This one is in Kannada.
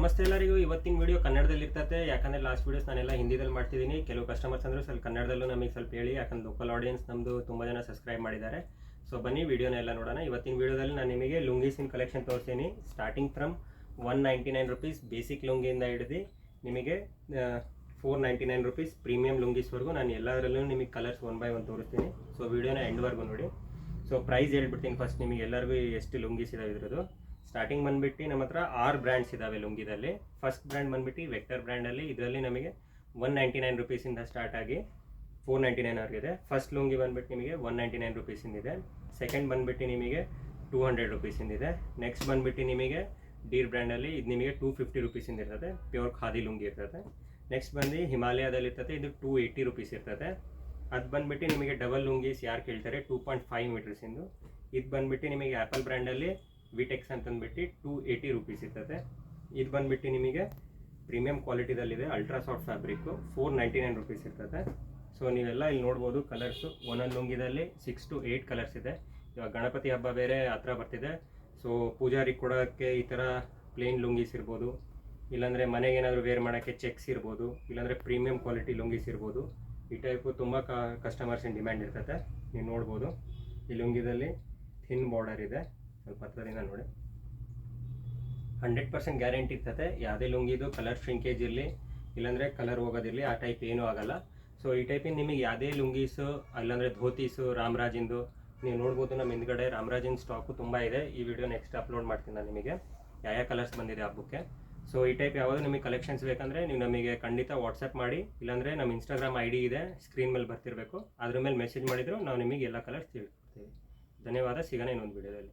ನಮಸ್ತೆ ಎಲ್ಲರಿಗೂ. ಇವತ್ತಿನ ವಿಡಿಯೋ ಕನ್ನಡದಲ್ಲಿ ಇರ್ತದೆ ಯಾಕಂದ್ರೆ ಲಾಸ್ಟ್ ವಿಡಿಯೋಸ್ ನಾನೆಲ್ಲ ಹಿಂದಿದಲ್ಲಿ ಮಾಡ್ತಿದ್ದೀನಿ. ಕೆಲವು ಕಸ್ಟಮರ್ಸ್ ಅಂದ್ರೆ ಸ್ವಲ್ಪ ಕನ್ನಡದಲ್ಲೂ ನಮಗೆ ಸ್ವಲ್ಪ ಹೇಳಿ, ಯಾಕಂದ್ರೆ ಲೋಕಲ್ ಆಡಿಯನ್ಸ್ ನಮ್ಮದು ತುಂಬ ಜನ ಸಬ್ಸ್ಕ್ರೈಬ್ ಮಾಡಿದ್ದಾರೆ. ಸೊ ಬನ್ನಿ ವಿಡಿಯೋನ ಎಲ್ಲ ನೋಡೋಣ. ಇವತ್ತಿನ ವಿಡಿಯೋದಲ್ಲಿ ನಾನು ನಿಮಗೆ ಲುಂಗೀಸಿನ ಕಲೆಕ್ಷನ್ ತೋರಿಸ್ತೀನಿ starting from one ninety nine rupees basic ಲುಂಗಿಯಿಂದ ಹಿಡಿದು ನಿಮಗೆ four ninety nine rupees premium ಲುಂಗೀಸ್ವರೆಗೂ ನಾನು ಎಲ್ಲದರಲ್ಲೂ ನಿಮಗೆ ಕಲರ್ಸ್ ಒನ್ ಬೈ ಒನ್ ತೋರಿಸ್ತೀನಿ. ಸೊ ವಿಡಿಯೋನ ಎಂಡ್ವರೆಗೂ ನೋಡಿ. ಸೊ ಪ್ರೈಸ್ ಹೇಳ್ಬಿಡ್ತೀನಿ ಫಸ್ಟ್ ನಿಮಗೆ. ಎಲ್ಲರಿಗೂ ಎಷ್ಟು ಲುಂಗೀಸ್ ಇದಾವೆ ಇದ್ರದ್ದು. ಸ್ಟಾರ್ಟಿಂಗ್ ಬಂದ್ಬಿಟ್ಟು ನಮ್ಮ ಹತ್ರ ಆರು ಬ್ರ್ಯಾಂಡ್ಸ್ ಇದಾವೆ ಲುಂಗಿದಲ್ಲಿ. ಫಸ್ಟ್ ಬ್ರ್ಯಾಂಡ್ ಬಂದ್ಬಿಟ್ಟು ವೆಕ್ಟರ್ ಬ್ರ್ಯಾಂಡಲ್ಲಿ ಇದರಲ್ಲಿ ನಮಗೆ ಒನ್ ನೈಂಟಿ ನೈನ್ ರುಪೀಸಿಂದ ಸ್ಟಾರ್ಟ್ ಆಗಿ ಫೋರ್ ನೈಂಟಿ ನೈನ್ ಅವ್ರಿಗಿದೆ ಫಸ್ಟ್ ಲುಂಗಿ ಬಂದ್ಬಿಟ್ಟು ನಿಮಗೆ ಒನ್ ನೈಂಟಿ ನೈನ್ ರುಪೀಸಿಂದಿದೆ ಸೆಕೆಂಡ್ ಬಂದ್ಬಿಟ್ಟು ನಿಮಗೆ ಟೂ ಹಂಡ್ರೆಡ್ ರುಪೀಸಿಂದಿದೆ ನೆಕ್ಸ್ಟ್ ಬಂದ್ಬಿಟ್ಟು ನಿಮಗೆ ಡೀರ್ ಬ್ರ್ಯಾಂಡಲ್ಲಿ ಇದು ನಿಮಗೆ ಟೂ ಫಿಫ್ಟಿ ರುಪೀಸಿಂದ ಇರ್ತದೆ. ಪ್ಯೂರ್ ಖಾದಿ ಲುಂಗಿ ಇರ್ತದೆ. ನೆಕ್ಸ್ಟ್ ಬಂದು ಹಿಮಾಲಯದಲ್ಲಿ ಇರ್ತದೆ. ಇದು ಟೂ ಏಯ್ಟಿ ರುಪೀಸ್ ಇರ್ತದೆ. ಅದು ಬಂದ್ಬಿಟ್ಟು ನಿಮಗೆ ಡಬಲ್ ಲುಂಗೀಸ್ ಯಾರು ಕೇಳ್ತಾರೆ? ಟೂ ಪಾಯಿಂಟ್ ಫೈವ್ ಮೀಟರ್ಸಿಂದು ಇದು. ಬಂದ್ಬಿಟ್ಟು ನಿಮಗೆ ಆ್ಯಪಲ್ ಬ್ರ್ಯಾಂಡಲ್ಲಿ ವಿಟೆಕ್ಸ್ ಅಂತಂದ್ಬಿಟ್ಟು ಟೂ ಏಯ್ಟಿ ರುಪೀಸ್ ಇರ್ತದೆ. ಇದು ಬಂದ್ಬಿಟ್ಟು ನಿಮಗೆ premium ಕ್ವಾಲಿಟಿದಲ್ಲಿದೆ ultra soft fabric four ninety nine rupees ಇರ್ತದೆ. ಸೊ ನೀವೆಲ್ಲ ಇಲ್ಲಿ ನೋಡ್ಬೋದು ಕಲರ್ಸು ಒಂದೊಂದು ಲುಂಗಿದಲ್ಲಿ ಸಿಕ್ಸ್ ಟು ಏಯ್ಟ್ ಕಲರ್ಸ್ ಇದೆ. ಇವಾಗ ಗಣಪತಿ ಹಬ್ಬ ಬೇರೆ ಹತ್ರ ಬರ್ತಿದೆ. ಸೊ ಪೂಜಾರಿ ಕೊಡೋಕ್ಕೆ ಈ ಥರ ಪ್ಲೇನ್ ಲುಂಗೀಸ್ ಇರ್ಬೋದು. ಇಲ್ಲಾಂದರೆ ಮನೆಗೆ ಏನಾದರೂ ವೇರ್ ಮಾಡೋಕ್ಕೆ ಚೆಕ್ಸ್ ಇರ್ಬೋದು. ಇಲ್ಲಾಂದರೆ ಪ್ರೀಮಿಯಂ ಕ್ವಾಲಿಟಿ ಲುಂಗೀಸ್ ಇರ್ಬೋದು. ಈ ಟೈಪು ತುಂಬ ಕಸ್ಟಮರ್ಸಿನ ಡಿಮ್ಯಾಂಡ್ ಇರ್ತದೆ. ನೀವು ನೋಡ್ಬೋದು. ಈ ಲುಂಗಿದಲ್ಲಿ ಥಿನ್ ಬಾರ್ಡರ್ ಇದೆ. ಸ್ವಲ್ಪ ಹತ್ರದಿಂದ ನೋಡಿ. ಹಂಡ್ರೆಡ್ ಪರ್ಸೆಂಟ್ ಗ್ಯಾರಂಟಿ ಇರ್ತದೆ. ಯಾವುದೇ ಲುಂಗಿದು ಕಲರ್ ಶ್ರಿಂಕೇಜ್ ಇರಲಿ, ಇಲ್ಲಾಂದರೆ ಕಲರ್ ಹೋಗೋದಿರಲಿ ಆ ಟೈಪ್ ಏನೂ ಆಗಲ್ಲ. ಸೊ ಈ ಟೈಪಿನ ನಿಮಗೆ ಯಾವುದೇ ಲುಂಗೀಸು, ಇಲ್ಲಾಂದರೆ ಧೋತೀಸು, ರಾಮರಾಜಿಂದು, ನೀವು ನೋಡ್ಬೋದು ನಮ್ಮ ಹಿಂದ್ಗಡೆ ರಾಮರಾಜಿನ ಸ್ಟಾಕು ತುಂಬ ಇದೆ. ಈ ವಿಡಿಯೋ ನೆಕ್ಸ್ಟ್ ಅಪ್ಲೋಡ್ ಮಾಡ್ತೀನಿ ನಾನು ನಿಮಗೆ. ಯಾವ ಯಾವ ಕಲರ್ಸ್ ಬಂದಿದೆ ಹಬ್ಬಕ್ಕೆ. ಸೊ ಈ ಟೈಪ್ ಯಾವುದು ನಿಮಗೆ ಕಲೆಕ್ಷನ್ಸ್ ಬೇಕಂದರೆ ನೀವು ನಮಗೆ ಖಂಡಿತ ವಾಟ್ಸಪ್ ಮಾಡಿ. ಇಲ್ಲಾಂದರೆ ನಮ್ಮ ಇನ್ಸ್ಟಾಗ್ರಾಮ್ ಐ ಇದೆ ಸ್ಕ್ರೀನ್ ಮೇಲೆ ಬರ್ತಿರಬೇಕು. ಅದ್ರ ಮೇಲೆ ಮೆಸೇಜ್ ಮಾಡಿದ್ರು, ನಾವು ನಿಮಗೆ ಎಲ್ಲ ಕಲರ್ಸ್ ತಿಳ್ಕೊಡ್ತೀವಿ ಧನ್ಯವಾದ. ಸಿಗೋಣ ಇನ್ನೊಂದು ವಿಡಿಯೋದಲ್ಲಿ